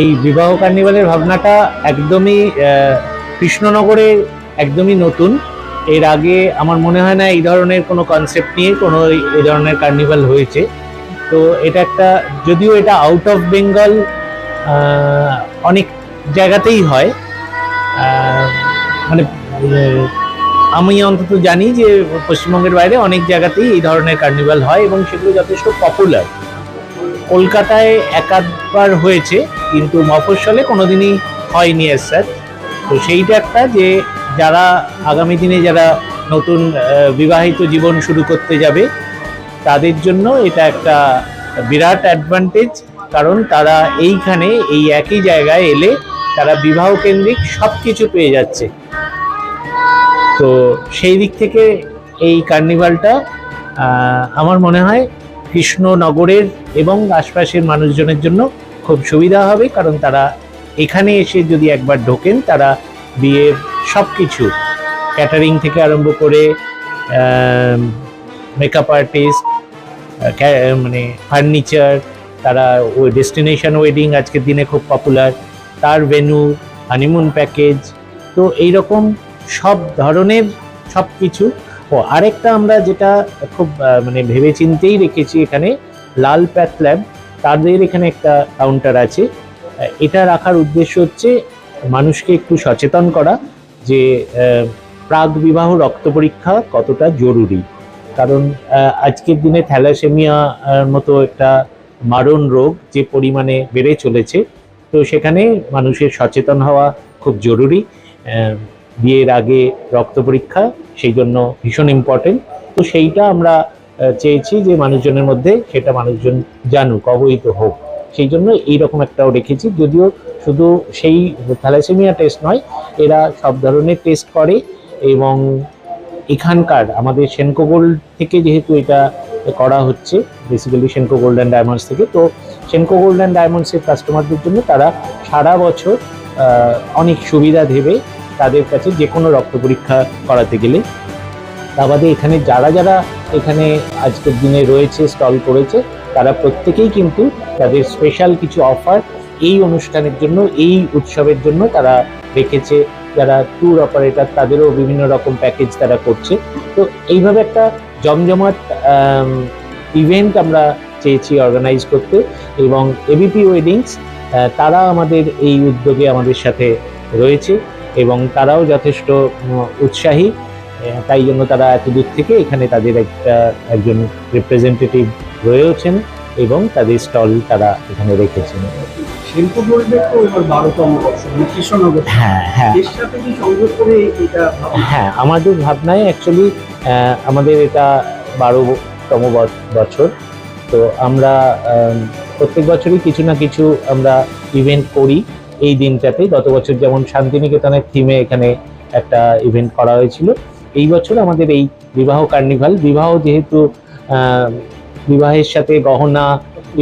এই বিবাহ কার্নিভালের ভাবনাটা একদমই কৃষ্ণনগরে একদমই নতুন। এর আগে আমার মনে হয় না এই ধরনের কোনো কনসেপ্ট নিয়ে কোনো এই- ধরনের কার্নিভাল হয়েছে। তো এটা একটা, যদিও এটা আউট অফ বেঙ্গল অনেক জায়গাতেই হয়। মানে আমি অন্তত জানি যে পশ্চিমবঙ্গের বাইরে অনেক জায়গাতেই এই ধরনের কার্নিভাল হয় এবং সেগুলো যথেষ্ট পপুলার কলকাতায় একাধবার হয়েছে। কিন্তু মফস্বলে কোনোদিনই হয়নি এর স্যার তো সেইটা একটা যে যারা আগামী দিনে যারা নতুন বিবাহিত জীবন শুরু করতে যাবে, তাদের জন্য এটা একটা বিরাট অ্যাডভান্টেজ কারণ তারা এইখানে, এই একই জায়গায় এলে তারা বিবাহ কেন্দ্রিক সব কিছু পেয়ে যাচ্ছে। তো সেই দিক থেকে এই কার্নিভালটা আমার মনে হয় কৃষ্ণনগরের এবং আশপাশের মানুষজনের জন্য খুব সুবিধা হবে, কারণ তারা এখানে এসে যদি একবার ঢোকেন, তারা বিয়ের সব কিছু ক্যাটারিং থেকে আরম্ভ করে মেকআপ আর্টিস্ট মানে ফার্নিচার তারা ওই ডেস্টিনেশন ওয়েডিং আজকের দিনে খুব পপুলার তার ভেনু হানিমুন প্যাকেজ তো এই রকম সব ধরনের সব কিছু ও, আরেকটা আমরা যেটা খুব মানে ভেবে চিন্তেই রেখেছি এখানে, লাল প্যাথ ল্যাব তাদের এখানে একটা কাউন্টার আছে। এটা রাখার উদ্দেশ্য হচ্ছে মানুষকে একটু সচেতন করা যে প্রাক বিবাহ রক্ত পরীক্ষা কতটা জরুরি। কারণ আজকের দিনে থ্যালাসেমিয়া মতো একটা মারণ রোগ যে পরিমাণে বেড়ে চলেছে, তো সেখানে মানুষের সচেতন হওয়া খুব জরুরি। বিয়ের আগে রক্ত পরীক্ষা, সেই জন্য ভীষণ ইম্পর্টেন্ট তো সেইটা আমরা চেয়েছি যে মানুষজনের মধ্যে সেটা মানুষজন জানুক, অবহিত হোক। সেই জন্য এইরকম একটাও রেখেছি। যদিও শুধু সেই থ্যালাসেমিয়া টেস্ট নয়, এরা সব ধরনের টেস্ট করে এবং এখানকার আমাদের সেনকো গোল্ড থেকে যেহেতু এটা করা হচ্ছে basically Senco gold and diamonds থেকে, তো সেনকো গোল্ড অ্যান্ড ডায়মন্ডসের কাস্টমারদের জন্য তারা সারা বছর অনেক সুবিধা দেবে তাদের কাছে যে কোনো রক্ত পরীক্ষা করাতে গেলে। তা বাদে এখানে যারা যারা এখানে আজকের দিনে রয়েছে স্টল করেছে। তারা প্রত্যেকেই কিন্তু তাদের স্পেশাল কিছু অফার এই অনুষ্ঠানের জন্য, এই উৎসবের জন্য তারা রেখেছে। যারা ট্যুর অপারেটর তাদেরও বিভিন্ন রকম প্যাকেজ তারা করছে। তো এইভাবে একটা জমজমাট ইভেন্ট আমরা চেয়েছি অর্গানাইজ করতে এবং এবিপি ওয়েডিংস তারা আমাদের এই উদ্যোগে আমাদের সাথে রয়েছে এবং তারাও যথেষ্ট উৎসাহী। তাই জন্য তারা এত দূর থেকে এখানে তাদের একটা একজন রিপ্রেজেন্টেটিভ রয়েছেন এবং তাদের স্টল তারা এখানে রেখেছেন। শিল্প গোল্ডের এবার বারোতম মানে কৃষ্ণনগর হ্যাঁ হ্যাঁ। সংযোগ করে এটা হ্যাঁ আমাদের ভাবনায় অ্যাকচুয়ালি আমাদের এটা বারোতম বছর। তো আমরা প্রত্যেক বছরই কিছু না কিছু আমরা ইভেন্ট করি এই দিনটাতে। গত বছর যেমন শান্তিনিকেতনের থিমে এখানে একটা ইভেন্ট করা হয়েছিল। এই বছর আমাদের এই বিবাহ কার্নিভাল। বিবাহ যেহেতু বিবাহের সাথে গহনা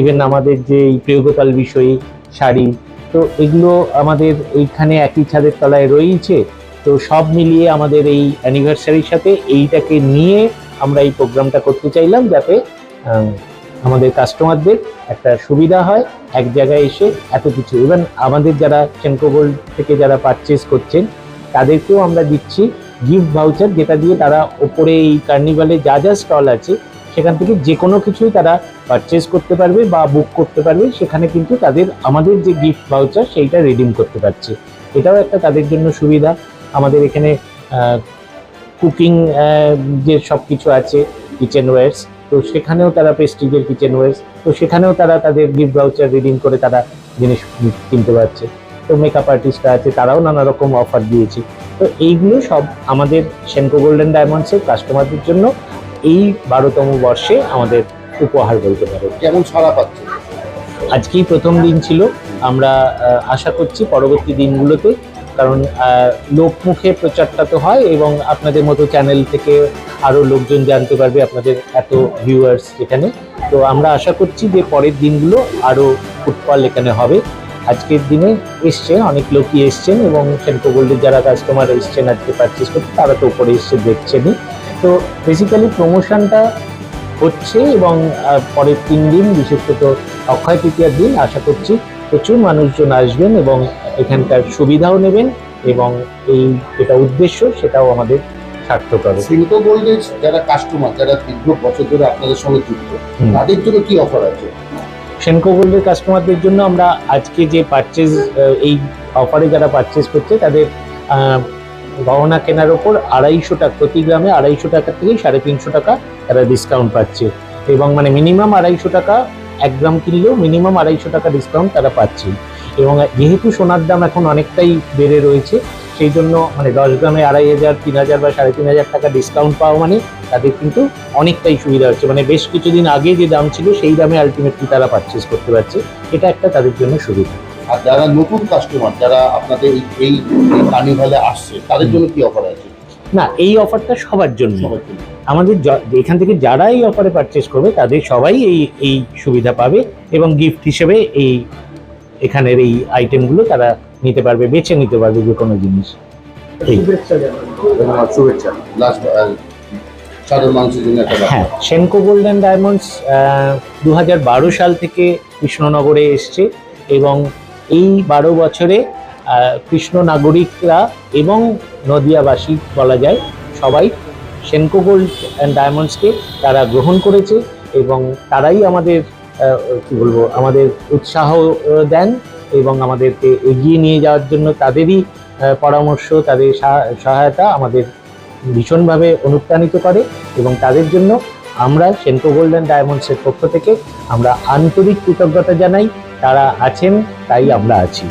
ইভেন আমাদের যে এই প্রিয়গোপাল বিষয়ী শাড়ি, তো এগুলো আমাদের এইখানে একই ছাদের তলায় রয়েছে তো সব মিলিয়ে আমাদের এই অ্যানিভার্সারির সাথে এইটাকে নিয়ে আমরা এই প্রোগ্রামটা করতে চাইলাম যাতে আমাদের কাস্টমারদের একটা সুবিধা হয়, এক জায়গায় এসে এত কিছু। ইভেন আমাদের যারা সেনকো গোল্ড থেকে যারা পারচেস করছেন, তাদেরকেও আমরা দিচ্ছি। গিফট ভাউচার যেটা দিয়ে তারা ওপরে এই কার্নিভালে যা যা স্টল আছে, সেখান থেকে যে কোনো কিছুই তারা পারচেস করতে পারবে বা বুক করতে পারবে, সেখানে কিন্তু তাদের আমাদের যে গিফট ভাউচার সেইটা রিডিম করতে পারছে। এটাও একটা তাদের জন্য সুবিধা। আমাদের এখানে কুকিং যে সব কিছু আছে কিচেন ওয়্যার্স তো সেখানেও তারা প্রেস্টিজের কিচেন ওয়্যার্স তো সেখানেও তারা তাদের গিফট ভাউচার রিডিং করে তারা জিনিস কিনতে পারছে। তো মেকআপ আর্টিস্টরা আছে তারাও নানা রকম অফার দিয়েছে। তো এইগুলো সব আমাদের সেনকো গোল্ডেন ডায়মন্ডসের কাস্টমারদের জন্য এই বারোতম বর্ষে আমাদের উপহার বলতে পারে। কেমন ছড়া পাচ্ছে? আজকেই প্রথম দিন ছিল আমরা আশা করছি পরবর্তী দিনগুলোতে কারণ লোকমুখে প্রচারটা তো হয় এবং আপনাদের মতো চ্যানেল থেকে আরও লোকজন জানতে পারবে আপনাদের এত ভিউয়ার্স এখানে। তো আমরা আশা করছি যে পরের দিনগুলো আরও ফুটফল এখানে হবে। আজকের দিনে এসছে অনেক লোকই এসছেন এবং সেনকো গোল্ডের যারা কাস্টমার এসছেন আজকে পারচেস করতে তারা তো উপরে এসছে দেখছেনই। তো বেসিক্যালি প্রমোশনটা হচ্ছে এবং পরের তিন দিন বিশেষত অক্ষয় তৃতীয়ার দিন আশা করছি প্রচুর মানুষজন আসবেন এবং এখানকার সুবিধাও নেবেন এবং এই যেটা উদ্দেশ্য সেটাও আমাদের সার্থক হবে। সিনকো গোল্ডের যারা কাস্টমার যারা দীর্ঘ বছর ধরে আপনাদের সঙ্গে যুক্ত তাদের জন্য কি অফার আছে? সেনকো গোল্ডের কাস্টমারদের জন্য আমরা আজকে যে পারচেজ এই অফারে যারা পারচেজ করছে, তাদের গহনা কেনার ওপর আড়াইশো টাকা, প্রতি গ্রামে আড়াইশো টাকা থেকে সাড়ে তিনশো টাকা তারা ডিসকাউন্ট পাচ্ছে। এবং মানে মিনিমাম আড়াইশো টাকা, এক গ্রাম কিনলেও মিনিমাম আড়াইশো টাকা ডিসকাউন্ট তারা পাচ্ছে। এবং যেহেতু সোনার দাম এখন অনেকটাই বেড়ে রয়েছে সেই জন্য মানে দশ গ্রামে আড়াই হাজার তিন হাজার বা সাড়ে তিন হাজার টাকা ডিসকাউন্ট পাওয়া মানে তাদের কিন্তু অনেকটাই সুবিধা হচ্ছে। মানে বেশ কিছুদিন আগে যে দাম ছিল সেই দামে আলটিমেটলি তারা পারচেস করতে পারছে। এটা একটা তাদের জন্য সুবিধা। আর যারা নতুন কাস্টমার যারা আপনাদের এই কার্নিভালে আসছে তাদের জন্য কি অফার আছে? না এই অফারটা সবার জন্য। আমাদের এখান থেকে যারা এই অফারে পারচেস করবে তাদের সবাই এই এই সুবিধা পাবে এবং গিফট হিসেবে এই এখানের এই আইটেমগুলো তারা নিতে পারবে বেছে নিতে পারবে যে কোনো জিনিস। শুভেচ্ছা লাস্ট সাধারণ মানুষের জন্য একটা হ্যাঁ সেনকো গোল্ডেন ডায়মন্ডস দু হাজার বারো সাল থেকে কৃষ্ণনগরে এসছে এবং এই বারো বছরে কৃষ্ণ নাগরিকরা এবং নদিয়াবাসী বলা যায় সবাই সেনকো গোল্ড অ্যান্ড ডায়মন্ডসকে তারা গ্রহণ করেছে এবং তারাই আমাদের কি বলব আমাদের উৎসাহ দেন এবং আমাদেরকে এগিয়ে নিয়ে যাওয়ার জন্য তাদেরই পরামর্শ, তাদের সহায়তা আমাদের ভীষণভাবে অনুপ্রাণিত করে এবং তাদের জন্য আমরা সেন্ট্রো গোল্ডেন ডায়মন্ডসের পক্ষ থেকে আমরা আন্তরিক কৃতজ্ঞতা জানাই। তারা আছেন, তাই আমরা আছি।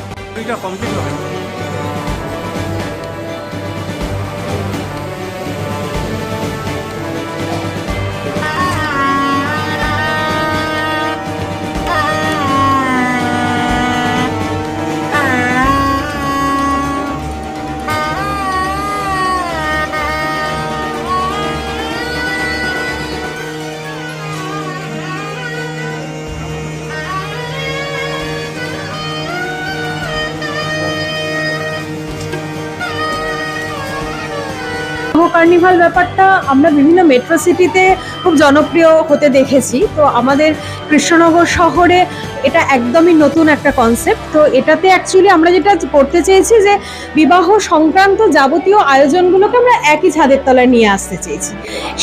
কার্নিভাল ব্যাপারটা আমরা বিভিন্ন মেট্রো সিটিতে খুব জনপ্রিয় হতে দেখেছি। তো আমাদের কৃষ্ণনগর শহরে এটা একদমই নতুন একটা কনসেপ্ট তো এটাতে অ্যাকচুয়ালি আমরা যেটা করতে চেয়েছি যে বিবাহ সংক্রান্ত যাবতীয় আয়োজনগুলোকে আমরা একই ছাদের তলায় নিয়ে আসতে চেয়েছি।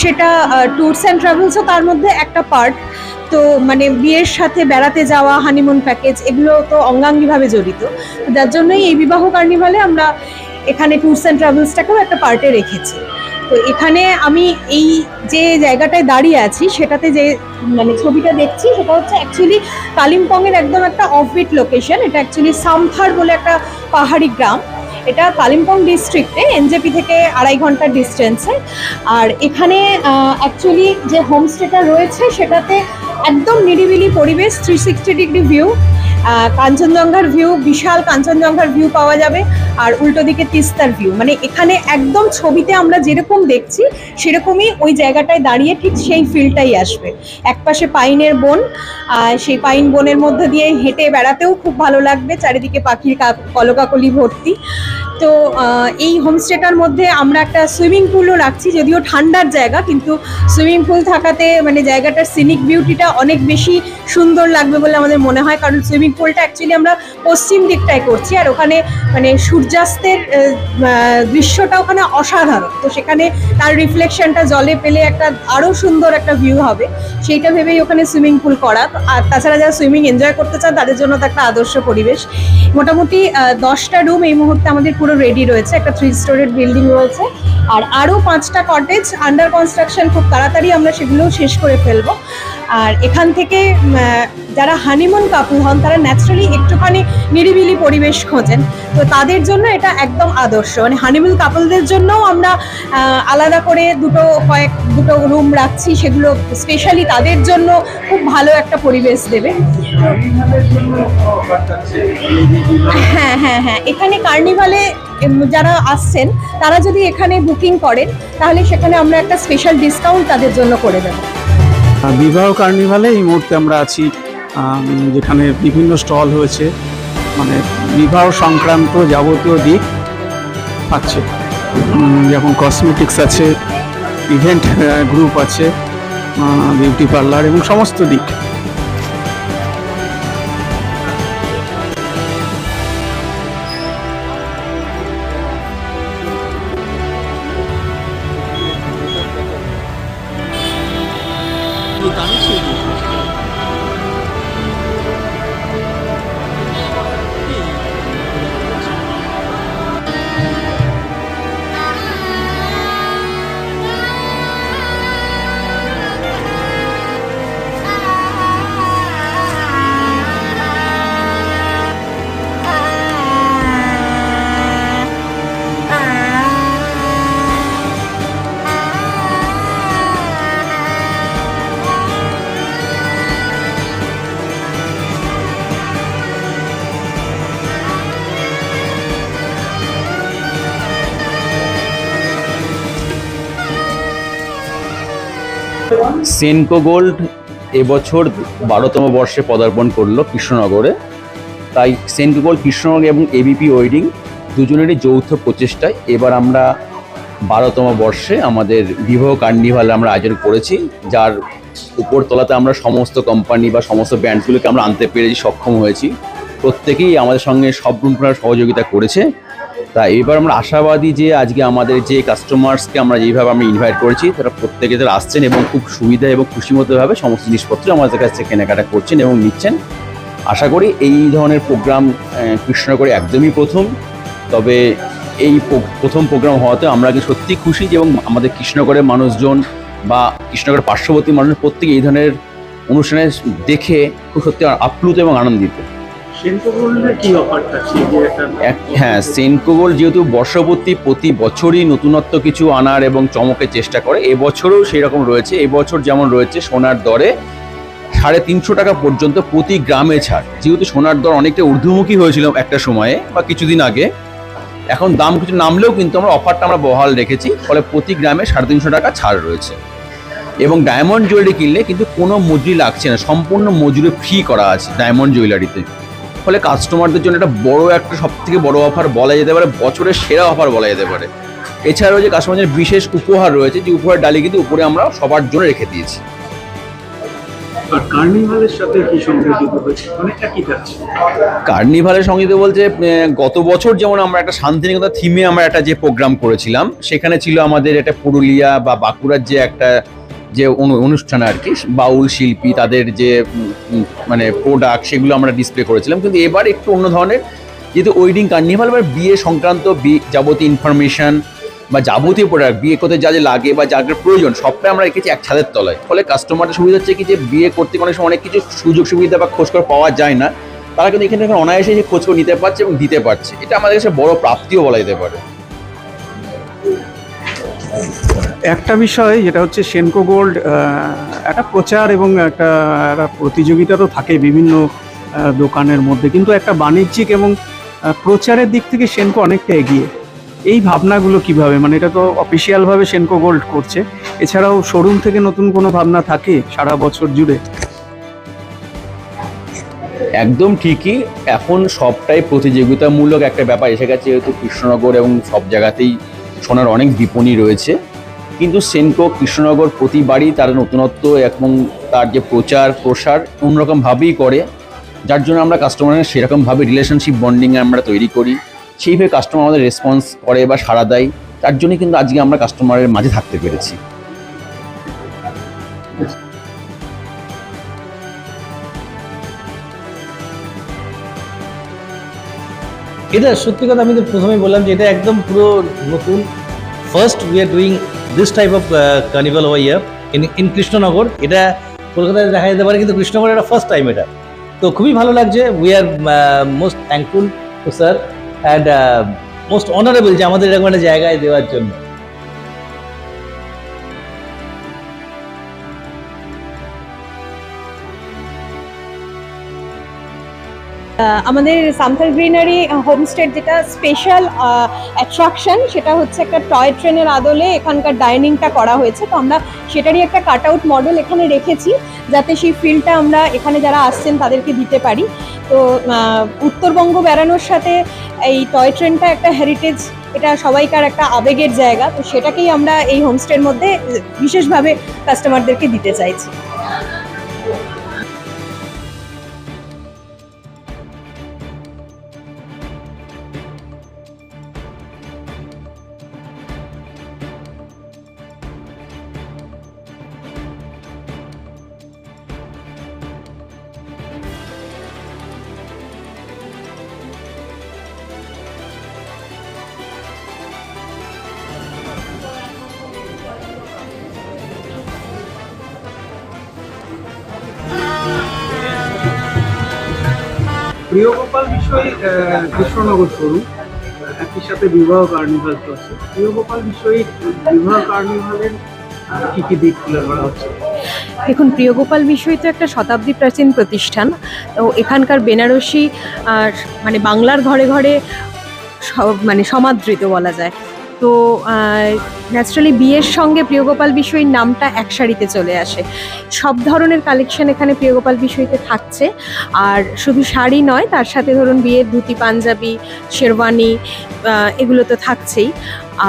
সেটা ট্যুরস অ্যান্ড ট্রাভেলসও তার মধ্যে একটা পার্ট তো মানে বিয়ের সাথে বেড়াতে যাওয়া হানিমুন প্যাকেজ এগুলো তো অঙ্গাঙ্গিভাবে জড়িত। যার জন্যই এই বিবাহ কার্নিভালে আমরা এখানে ট্যুরস অ্যান্ড ট্রাভেলসটাকেও একটা পার্টে রেখেছি। তো এখানে আমি এই যে জায়গাটায় দাঁড়িয়ে আছি, সেটাতে যে মানে ছবিটা দেখছি, সেটা হচ্ছে অ্যাকচুয়ালি কালিম্পংয়ের একদম একটা অফবিট লোকেশন এটা অ্যাকচুয়ালি সামথার বলে একটা পাহাড়ি গ্রাম। এটা কালিম্পং ডিস্ট্রিক্টে এনজেপি থেকে আড়াই ঘণ্টার ডিস্টেন্সে আর এখানে অ্যাকচুয়ালি যে হোমস্টেটা রয়েছে, সেটাতে একদম নিরিবিলি পরিবেশ থ্রি সিক্সটি ডিগ্রি ভিউ কাঞ্চনজঙ্ঘার ভিউ বিশাল কাঞ্চনজঙ্ঘার ভিউ পাওয়া যাবে। আর উল্টো দিকে তিস্তার ভিউ মানে এখানে একদম ছবিতে আমরা যেরকম দেখছি, সেরকমই ওই জায়গাটায় দাঁড়িয়ে ঠিক সেই ফিলটাই আসবে। একপাশে পাইনের বন সেই পাইন বনের মধ্যে দিয়ে হেঁটে বেড়াতেও খুব ভালো লাগবে। চারিদিকে পাখির কলকাকলি ভর্তি। তো এই হোমস্টেটার মধ্যে আমরা একটা সুইমিং পুলও রাখছি, যদিও ঠান্ডার জায়গা, কিন্তু সুইমিং পুল থাকাতে মানে জায়গাটার সিনিক বিউটিটা অনেক বেশি সুন্দর লাগবে বলে আমাদের মনে হয়। কারণ সুইমিং পুলটা অ্যাকচুয়ালি আমরা পশ্চিম দিকটায় করছি আর ওখানে মানে সূর্যাস্তের দৃশ্যটা ওখানে অসাধারণ। তো সেখানে তার রিফ্লেকশনটা জলে পেলে একটা আরও সুন্দর একটা ভিউ হবে। সেইটা ভেবেই ওখানে সুইমিং পুল করা। আর তাছাড়া যারা সুইমিং এনজয় করতে চান, তাদের জন্য তো একটা আদর্শ পরিবেশ। মোটামুটি দশটা রুম এই মুহূর্তে আমাদের পুরো রেডি রয়েছে। একটা থ্রি স্টোরের বিল্ডিং রয়েছে। আর আরও পাঁচটা কটেজ আন্ডার কনস্ট্রাকশন খুব তাড়াতাড়ি আমরা সেগুলোও শেষ করে ফেলব। আর এখান থেকে যারা হানিমুন কাপল হন, তারা ন্যাচারালি একটুখানি নিরিবিলি পরিবেশ খোঁজেন। তো তাদের জন্য এটা একদম আদর্শ। মানে হানিমুন কাপলদের জন্যও আমরা আলাদা করে দুটো কয়েক, দুটো রুম রাখছি, সেগুলো স্পেশালি তাদের জন্য খুব ভালো একটা পরিবেশ দেবে। হ্যাঁ হ্যাঁ হ্যাঁ এখানে কার্নিভালে যারা আসছেন, তারা যদি এখানে বুকিং করেন, তাহলে সেখানে আমরা একটা স্পেশাল ডিসকাউন্ট তাদের জন্য করে দেবো। বিবাহ কার্নিভালে এই মুহূর্তে আমরা আছি যেখানে বিভিন্ন স্টল হয়েছে মানে বিবাহ সংক্রান্ত যাবতীয় দিক পাচ্ছে। যেমন কসমেটিক্স আছে ইভেন্ট গ্রুপ আছে বিউটি পার্লার এবং সমস্ত দিক। সেনকো গোল্ড এবছর বারোতম বর্ষে পদার্পণ করল কৃষ্ণনগরে। তাই সেনকো গোল্ড কৃষ্ণনগর এবং এবিপি ওয়েডিং দুজনেরই যৌথ প্রচেষ্টায়। এবার আমরা বারোতম বর্ষে আমাদের বিবাহ কার্নিভাল আমরা আয়োজন করেছি, যার উপরতলাতে আমরা সমস্ত কোম্পানি বা সমস্ত ব্র্যান্ডগুলোকে আমরা আনতে পেরেছি, সক্ষম হয়েছি। প্রত্যেকেই আমাদের সঙ্গে সব সহযোগিতা করেছে। তা এবার আমরা আশাবাদী যে আজকে আমাদের যে কাস্টমার্সকে আমরা যেভাবে আমরা ইনভাইট করেছি, তারা প্রত্যেকে তারা আসছেন এবং খুব সুবিধা এবং খুশিমতোভাবে সমস্ত জিনিসপত্র আমাদের কাছ থেকে কেনাকাটা করছেন এবং নিচ্ছেন। আশা করি এই ধরনের প্রোগ্রাম কৃষ্ণনগরে একদমই প্রথম। তবে এই প্রথম প্রোগ্রাম হওয়াতে আমরা সত্যি খুশি যে এবং আমাদের কৃষ্ণনগরের মানুষজন বা কৃষ্ণনগরের পার্শ্ববর্তী মানুষ প্রত্যেকে এই ধরনের অনুষ্ঠানে দেখে খুব সত্যি আপ্লুত এবং আনন্দিত। হ্যাঁ সেনকো গোল্ড যেহেতু বর্ষপতি প্রতি বছরই নতুনত্ব কিছু আনার এবং চমকের চেষ্টা করে, এবছরও সেই রকম রয়েছে। এবছর যেমন রয়েছে সোনার দরে সাড়ে তিনশো টাকা পর্যন্ত প্রতি গ্রামে ছাড়। যেহেতু সোনার দর অনেকটা ঊর্ধ্বমুখী হয়েছিল একটা সময়ে বা কিছুদিন আগে, এখন দাম কিছু নামলেও কিন্তু আমরা অফারটা আমরা বহাল রেখেছি, ফলে প্রতি গ্রামে সাড়ে তিনশো টাকা ছাড় রয়েছে। এবং ডায়মন্ড জুয়েলারি কিনলে কিন্তু কোনো মজুরি লাগছে না, সম্পূর্ণ মজুরি ফ্রি করা আছে ডায়মন্ড জুয়েলারিতে। ফলে কাস্টমারদের জন্য একটা বড় একটা সব থেকে বড় অফার বলা যেতে পারে বছরের সেরা অফার বলা যেতে পারে। এছাড়াও যে কাস্টমারদের বিশেষ উপহার রয়েছে যে উপহার ডালি কিন্তু উপরে আমরা সবার জন্য রেখে দিয়েছি। কার্নিভালের সাথে কি সংযোজিত হয়েছে একই থাকছে কার্নিভালের সংগীত বলতে গত বছর যেমন আমরা একটা শান্তিনিকেতন থিমে আমরা একটা যে প্রোগ্রাম করেছিলাম সেখানে ছিল আমাদের একটা পুরুলিয়া বা বাঁকুড়ার যে একটা যে অনু- অনুষ্ঠান আর কি, বাউল শিল্পী, তাদের যে মানে প্রোডাক্ট সেগুলো আমরা ডিসপ্লে করেছিলাম। কিন্তু এবার একটু অন্য ধরনের, যেহেতু ওয়েডিং কার্নিভাল বা বিয়ে সংক্রান্ত যাবতীয় ইনফরমেশন বা যাবতীয় প্রোডাক্ট বিয়ে করতে যা যা লাগে বা যা যা প্রয়োজন, সবটাই আমরা রেখেছি এক ছাদের তলায়। ফলে কাস্টমারের সুবিধা হচ্ছে কি যে, বিয়ে করতে অনেক সময় অনেক কিছু সুযোগ সুবিধা বা খোঁজ খোঁজখবর পাওয়া যায় না। তারা কিন্তু এখানে অনায়াসে এসে খোঁজখবর নিতে পারছে এবং দিতে পারছে। এটা আমাদের কাছে বড় প্রাপ্তিও বলা যেতে পারে। একটা বিষয় যেটা হচ্ছে সেনকো গোল্ড একটা প্রচার এবং একটা একটা প্রতিযোগিতা তো থাকে বিভিন্ন দোকানের মধ্যে। কিন্তু একটা বাণিজ্যিক এবং প্রচারের দিক থেকে সেনকো অনেকটা এগিয়ে। এই ভাবনাগুলো কীভাবে? মানে এটা তো অফিসিয়ালভাবে সেনকো গোল্ড করছে। এছাড়াও শোরুম থেকে নতুন কোনো ভাবনা থাকে সারা বছর জুড়ে? একদম ঠিকই। এখন সবটাই প্রতিযোগিতামূলক একটা ব্যাপার। এসে গেছে যেহেতু কৃষ্ণনগর এবং সব জায়গাতেই সোনার অনেক বিপণী রয়েছে। কিন্তু সেনকো কৃষ্ণনগর প্রতিবারই তার নতুনত্ব এবং তার যে প্রচার, প্রসার অন্যরকমভাবেই করে। যার জন্য আমরা কাস্টমারের সেরকমভাবে রিলেশনশিপ বন্ডিং আমরা তৈরি করি। সেইভাবে কাস্টমার আমাদের রেসপন্স করে বা সাড়া দেয়। তার জন্যই কিন্তু আজকে আমরা কাস্টমারের মাঝে থাকতে পেরেছি। এটা সত্যি কথা আমি তো প্রথমে বললাম যে এটা একদম পুরো নতুন first we are doing this type of carnival why year in in Krishnanagar এটা কলকাতায় দেখা যেতে পারে, কিন্তু কৃষ্ণনগর এটা ফার্স্ট টাইম এটা। তো খুবই ভালো লাগছে। We are most thankful to sir and most honourable যে আমাদের এরকম একটা জায়গায় দেওয়ার জন্য। আমাদের সামথার গ্রিনারি হোমস্টের যেটা স্পেশাল অ্যাট্রাকশন সেটা হচ্ছে একটা টয় ট্রেনের আদলে এখানকার ডাইনিংটা করা হয়েছে। তো আমরা সেটারই একটা কাট আউট মডেল এখানে রেখেছি, যাতে সেই ফিলটা আমরা এখানে যারা আসছেন তাদেরকে দিতে পারি। তো উত্তরবঙ্গ বেড়ানোর সাথে এই টয় ট্রেনটা একটা হেরিটেজ এটা সবাইকার একটা আবেগের জায়গা। তো সেটাকেই আমরা এই হোমস্টের মধ্যে বিশেষভাবে কাস্টমারদেরকে দিতে চাইছি। প্রিয়গোপাল বিষয় কৃষ্ণনগর শোরুম একই সাথে বিবাহ কার্নিভাল চলছে প্রিয়গোপাল বিষয়ে বিবাহ কার্নিভালের কি কি দিক তুলে ধরা হচ্ছে? দেখুন, প্রিয়গোপাল বিষয় তো একটা শতাব্দী প্রাচীন প্রতিষ্ঠান। তো এখানকার বেনারসি আর মানে বাংলার ঘরে ঘরে মানে সমাদৃত বলা যায়। তো ন্যাচারালি বিয়ের সঙ্গে প্রিয়গোপাল বিষয়ীর নামটা এক সারিতে চলে আসে। সব ধরনের কালেকশন এখানে প্রিয়গোপাল বিষয়ীতে থাকছে। আর শুধু শাড়ি নয়, তার সাথে ধরুন বিয়ের ধুতি, পাঞ্জাবি, শেরওয়ানি এগুলো তো থাকছেই।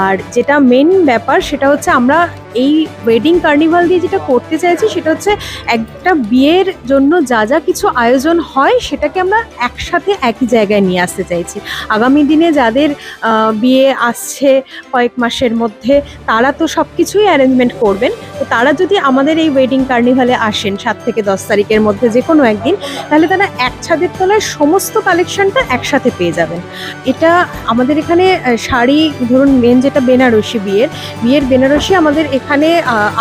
আর যেটা মেন ব্যাপার সেটা হচ্ছে আমরা এই ওয়েডিং কার্নিভাল দিয়ে যেটা করতে চাইছি সেটা হচ্ছে একটা বিয়ের জন্য যা যা কিছু আয়োজন হয় সেটাকে আমরা একসাথে একই জায়গায় নিয়ে আসতে চাইছি। আগামী দিনে যাদের বিয়ে আসছে কয়েক মাসের মধ্যে তারা তো সব কিছুই অ্যারেঞ্জমেন্ট করবেন। তো তারা যদি আমাদের এই ওয়েডিং কার্নিভালে আসেন সাত থেকে দশ তারিখের মধ্যে যে কোনো একদিন, তাহলে তারা এক ছাদের তলায় সমস্ত কালেকশনটা একসাথে পেয়ে যাবেন। এটা আমাদের এখানে শাড়ি, ধরুন মেন যেটা বেনারসি বিয়ের বিয়ের বেনারসি আমাদের এখানে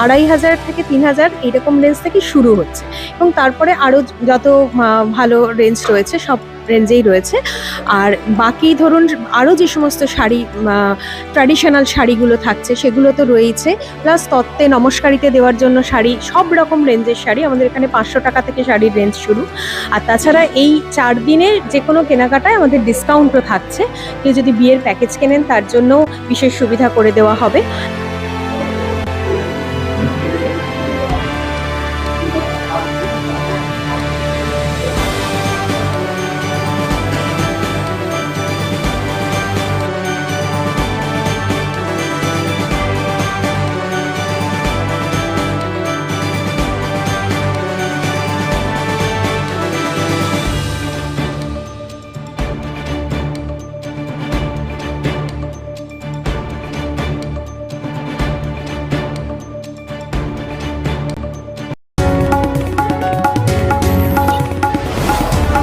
আড়াই হাজার থেকে তিন হাজার এরকম রেঞ্জ থেকে শুরু হচ্ছে। এবং তারপরে আরও যত ভালো রেঞ্জ রয়েছে সব রেঞ্জেই রয়েছে। আর বাকি ধরুন আরও যে সমস্ত শাড়ি ট্র্যাডিশনাল শাড়িগুলো থাকছে, সেগুলো তো রয়েছে প্লাস তত্ত্বে নমস্কারিতে দেওয়ার জন্য শাড়ি, সব রকম রেঞ্জের শাড়ি। আমাদের এখানে পাঁচশো টাকা থেকে শাড়ির রেঞ্জ শুরু। আর তাছাড়া এই চার দিনে যে কোনো কেনাকাটায় আমাদের ডিসকাউন্টও থাকছে। কেউ যদি বিয়ের প্যাকেজ কেনেন, তার জন্য বিশেষ সুবিধা করে দেওয়া হবে।